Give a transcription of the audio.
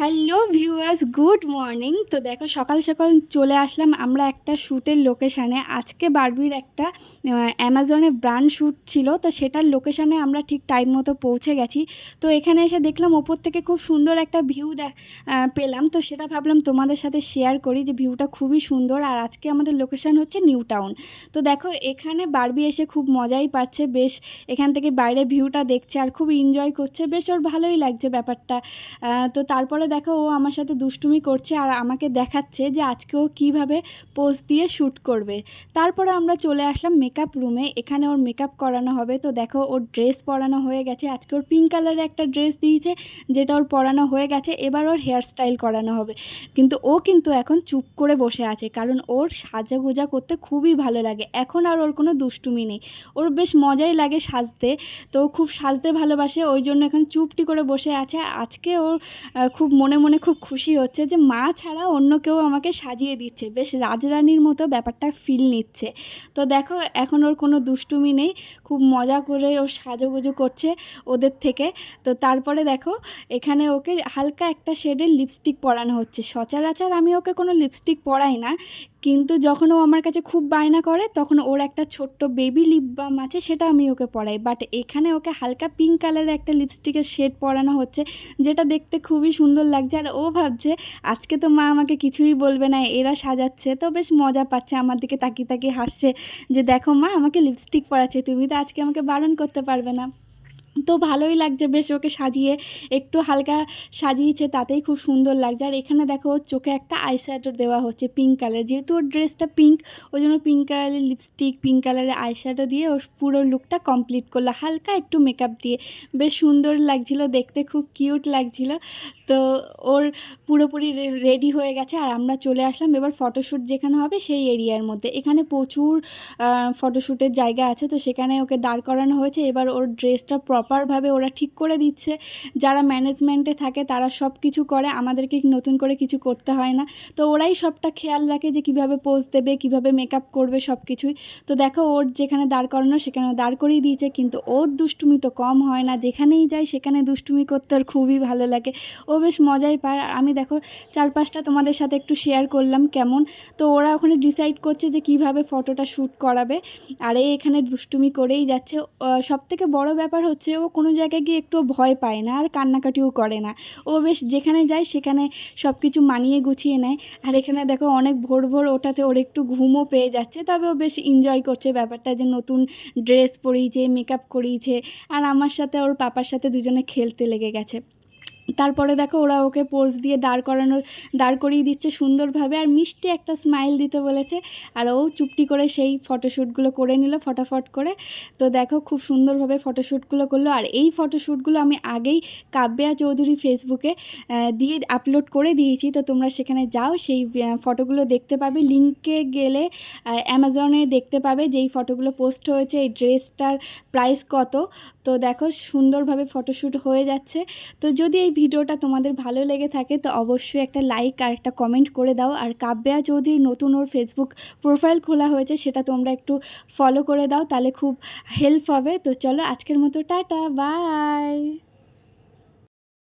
Hello viewers, good morning. তো দেখো, সকাল সকাল চলে আসলাম আমরা একটা শ্যুটের লোকেশানে। আজকে বারবির একটা অ্যামাজনে ব্র্যান্ড শ্যুট ছিল, তো সেটার লোকেশানে আমরা ঠিক টাইম মতো পৌঁছে গেছি। তো এখানে এসে দেখলাম ওপর থেকে খুব সুন্দর একটা ভিউ পেলাম। তো সেটা ভাবলাম তোমাদের সাথে শেয়ার করি যে ভিউটা খুবই সুন্দর। আর আজকে আমাদের লোকেশান হচ্ছে নিউ টাউন। তো দেখো, এখানে বারবি এসে খুব মজাই পাচ্ছে। বেশ, এখান থেকে বাইরে ভিউটা দেখছে আর খুব এনজয় করছে। বেশ, ওর ভালোই লাগছে ব্যাপারটা। তো তারপরে দেখো ও আমার সাথে দুষ্টুমি করছে আর আমাকে দেখাচ্ছে যে আজকে ও কীভাবে পোজ দিয়ে শ্যুট করবে। তারপরে আমরা চলে আসলাম মেকআপ রুমে এখানে ওর মেকআপ করানো হবে। তো দেখো ওর ড্রেস পরানো হয়ে গেছে। আজকে ওর পিঙ্ক কালারের একটা ড্রেস দিয়েছে যেটা ওর পরানো হয়ে গেছে। এবার ওর হেয়ার স্টাইল করানো হবে। কিন্তু ও কিন্তু এখন চুপ করে বসে আছে কারণ ওর সাজাগোজা করতে খুবই ভালো লাগে। এখন আর ওর কোনো দুষ্টুমি নেই। ওর বেশ মজাই লাগে সাজতে। তো খুব সাজতে ভালোবাসে ওই জন্য এখন চুপটি করে বসে আছে। আজকে ওর আহ, খুব মনে মনে খুব খুশি হচ্ছে যে মা ছাড়া অন্য কেউ আমাকে সাজিয়ে দিচ্ছে। বেশ রাজরানীর মতো ব্যাপারটা ফিল নিচ্ছে। তো দেখো, এখন ওর কোনো দুষ্টুমি নেই। খুব মজা করে ও সাজুগুজু করছে ওদের থেকে। তো তারপরে দেখো, এখানে ওকে হালকা একটা শেডের লিপস্টিক পরানো হচ্ছে। সচরাচর আমি ওকে কোনো লিপস্টিক পরাই না। কিন্তু যখন ও আমার কাছে খুব বায়না করে, তখন ওর একটা ছোট্ট বেবি লিপ বাম আছে, সেটা আমি ওকে পরাই। বাট এখানে ওকে হালকা পিঙ্ক কালারের একটা লিপস্টিকের শেড পরানো হচ্ছে, যেটা দেখতে খুবই সুন্দর লাগছে আর ও ভাবছে, আজকে তো মা আমাকে কিছুই বলবে না, এরা সাজাচ্ছে। তো বেশ মজা পাচ্ছে, আমার দিকে তাকিয়ে তাকিয়ে হাসছে যে, দেখো মা, আমাকে লিপস্টিক পরাচ্ছে, তুমি তো আজকে আমাকে বারণ করতে পারবে না। তো ভালোই লাগছে, বেশ ওকে সাজিয়ে একটু হালকা সাজিয়েছে তাতেই খুব সুন্দর লাগছে। আর এখানে দেখো চোখে একটা আইশ্যাডো দেওয়া হচ্ছে পিঙ্ক কালার যেহেতু ওর ড্রেসটা পিঙ্ক ওই জন্য পিঙ্ক কালারের লিপস্টিক পিঙ্ক কালারের আইশ্যাডো দিয়ে ওর পুরো লুকটা কমপ্লিট করল, হালকা একটু মেকআপ দিয়ে। বেশ সুন্দর লাগছিল, দেখতে খুব কিউট লাগছিল। তো ওর পুরোপুরি রেডি হয়ে গেছে। আর আমরা চলে আসলাম এবার ফটোশ্যুট যেখানে হবে সেই এরিয়ার মধ্যে। এখানে প্রচুর ফটোশ্যুটের জায়গা আছে, তো সেখানে ওকে দাঁড় করানো হয়েছে। এবার ওর ড্রেসটা প্রপারভাবে ওরা ঠিক করে দিচ্ছে। যারা ম্যানেজমেন্টে থাকে, তারা সব কিছু করে, আমাদেরকে নতুন করে কিছু করতে হয় না। তো ওরাই সবটা খেয়াল রাখে যে কীভাবে পোজ দেবে, কীভাবে মেকআপ করবে সব কিছুই তো দেখো, ওর যেখানে দাঁড় করানো সেখানে দাঁড় করিয়ে দিয়েছে। কিন্তু ওর দুষ্টুমি তো কম হয় না। যেখানেই যায়, সেখানে দুষ্টুমি করতে ওর খুবই ভালো লাগে। ও বেশ মজাই পায়। আর আমি দেখো চার পাঁচটা তোমাদের সাথে একটু শেয়ার করলাম কেমন। তো ওরা ওখানে ডিসাইড করছে যে কীভাবে ফটোটা শ্যুট করাবে। আর এই এখানে দুষ্টুমি করেই যাচ্ছে। সব থেকে বড় ব্যাপার হচ্ছে ও কোনো জায়গায় গিয়ে একটু ভয় পায় না আর কান্নাকাটিও করে না। ও বেশ যেখানে যায় সেখানে সব কিছু মানিয়ে গুছিয়ে নেয়। আর এখানে দেখো অনেক ভোর ভোর ওটাতে ওর একটু ঘুমও পেয়ে যাচ্ছে। তবে ও বেশ এনজয় করছে ব্যাপারটা যে নতুন ড্রেস পরিয়েছে মেকআপ করিয়েছে। আর আমার সাথে ওর পাপার সাথে দুজনে খেলতে লেগে গেছে। তারপরে দেখো ওরা ওকে পোজ দিয়ে দাঁড় করানো, দাঁড় করিয়ে দিচ্ছে সুন্দরভাবে আর মিষ্টি একটা স্মাইল দিতে বলেছে। আর ও চুপটি করে সেই ফটোশ্যুটগুলো করে নিল, ফটাফট করে। তো দেখো খুব সুন্দরভাবে ফটোশ্যুটগুলো করল। আর এই ফটোশ্যুটগুলো আমি আগেই কাব্যা চৌধুরী ফেসবুকে দিয়ে আপলোড করে দিয়েছি। তো তোমরা সেখানে যাও, সেই ফটোগুলো দেখতে পাবে। লিঙ্কে গেলে অ্যামাজনে দেখতে পাবে যেই ফটোগুলো পোস্ট হয়েছে। এই ড্রেসটার প্রাইস কত? তো দেখো সুন্দরভাবে ফটোশ্যুট হয়ে যাচ্ছে। তো যদি এই ভিডিওটা তোমাদের ভালো লেগে থাকে, তো অবশ্যই একটা লাইক আর একটা কমেন্ট করে দাও। আর কাব্যা যদি নতুন ওর ফেসবুক প্রোফাইল খোলা হয়েছে, সেটা তোমরা একটু ফলো করে দাও, তাহলে খুব হেল্প হবে। তো চলো আজকের মতো টাটা বাই